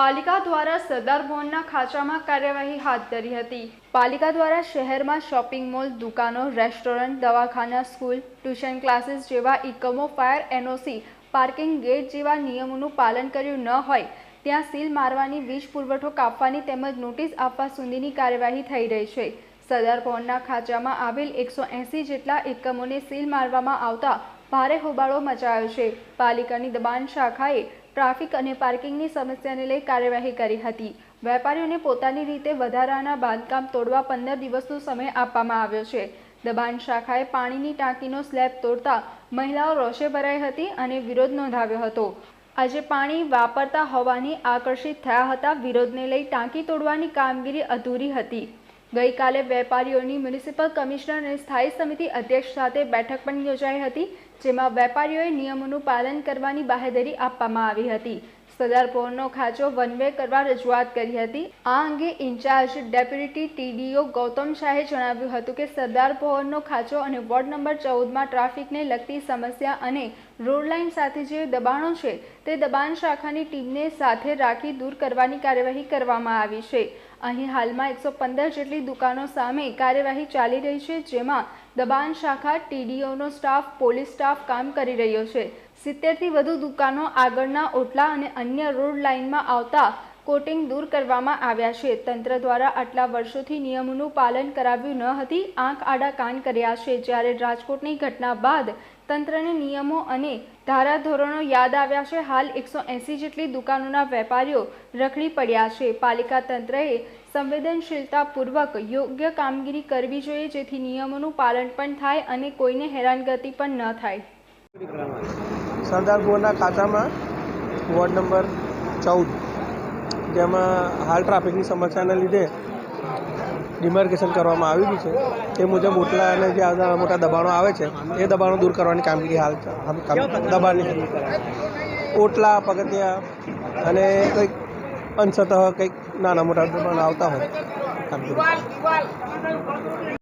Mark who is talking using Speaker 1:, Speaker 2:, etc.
Speaker 1: પાલિકા દ્વારા સરદાર ભવનના ખાંચામાં કાર્યવાહી હાથ ધરી હતી. પાલિકા દ્વારા શહેરમાં શોપિંગ મોલ, દુકાનો, રેસ્ટોરન્ટ, દવાખાના, સ્કૂલ, ટ્યુશન ક્લાસીસ જેવા એકમો, ફાયર એનઓસી, પાર્કિંગ ગેટ જેવા નિયમોનું પાલન કર્યું ન હોય, ત્યાં સીલ મારવાની, વીજ પુરવઠો કાપવાની તેમજ નોટિસ આપવા સુધીની કાર્યવાહી થઈ રહી છે. સરદાર ભવનના ખાંચામાં આવેલ એકસો એંસી જેટલા એકમોને સીલ મારવામાં આવતા ભારે હોબાળો મચાયો છે. પાલિકાની દબાણ શાખાએ ટ્રાફિક અને પાર્કિંગની સમસ્યાને લઈ કાર્યવાહી કરી હતી. વેપારીઓને પોતાની રીતે વધારાના બાંધકામ તોડવા પંદર દિવસનો સમય આપવામાં આવ્યો છે. દબાણ શાખાએ પાણીની ટાંકીનો સ્લેબ તોડતા મહિલાઓ રોષે ભરાઈ હતી અને વિરોધ નોંધાવ્યો હતો. આજે પાણી વાપરતા હોવાની આકર્ષિત થયા હતા. વિરોધને લઈ ટાંકી તોડવાની કામગીરી અધૂરી હતી. ગઈકાલે વેપારીઓની મ્યુનિસિપલ કમિશનર અને સ્થાયી સમિતિ અધ્યક્ષ સાથે બેઠક પણ યોજાઈ હતી, જેમાં વેપારીઓએ નિયમોનું પાલન કરવાની બાહેધરી આપવામાં આવી હતી. સરદાર ભવનનો ખાંચો વનવે કરવા રજૂઆત કરી હતી. આ અંગે ઇન્ચાર્જ ડેપ્યુટી ટીડીઓ ગૌતમ શાહે જણાવ્યું હતું કે સરદાર ભવનનો ખાંચો અને વોર્ડ નંબર ચૌદમાં ટ્રાફિકને લગતી સમસ્યા અને રોડ લાઇન સાથે જે દબાણો છે, તે દબાણ શાખાની ટીમને સાથે રાખી દૂર કરવાની કાર્યવાહી કરવામાં આવી છે. અહીં હાલમાં એકસો પંદર જેટલી દુકાનો સામે કાર્યવાહી ચાલી રહી છે, જેમાં દબાણ શાખા, ટીડીઓનો સ્ટાફ, પોલીસ સ્ટાફ કામ કરી રહ્યો છે. સિત્તેરથી વધુ દુકાનો આગળના ઓટલા અને અન્ય રોડ લાઇનમાં આવતા કોટિંગ દૂર કરવામાં આવ્યા છે. તંત્ર દ્વારા આટલા વર્ષોથી નિયમોનું પાલન કરાવ્યું ન હતી. આંખ આડા કાન કર્યા છે. જ્યારે રાજકોટની ઘટના બાદ તંત્રને નિયમો અને ધારાધોરણો યાદ આવ્યા છે, હાલ એકસો એંસી જેટલી દુકાનોના વેપારીઓ રખડી પડ્યા છે. પાલિકા તંત્રએ સંવેદનશીલતાપૂર્વક યોગ્ય કામગીરી કરવી જોઈએ, જેથી નિયમોનું પાલન પણ થાય અને કોઈને હેરાનગતિ પણ ન થાય.
Speaker 2: સરદાર ભુવનના ખાતામાં વોર્ડ નંબર ચૌદ. જેમાં હાલ ટ્રાફિકની સમસ્યાના લીધે ડિમાર્કેશન કરવામાં આવેલું છે. તે મુજબ ઓટલા અને જે આવતા મોટા દબાણો આવે છે એ દબાણો દૂર કરવાની કામગીરી હાલ દબાણની ઓટલા પગથિયા અને કંઈક અંશતઃ કંઈક નાના મોટા દબાણો આવતા હોય. કામગીરી.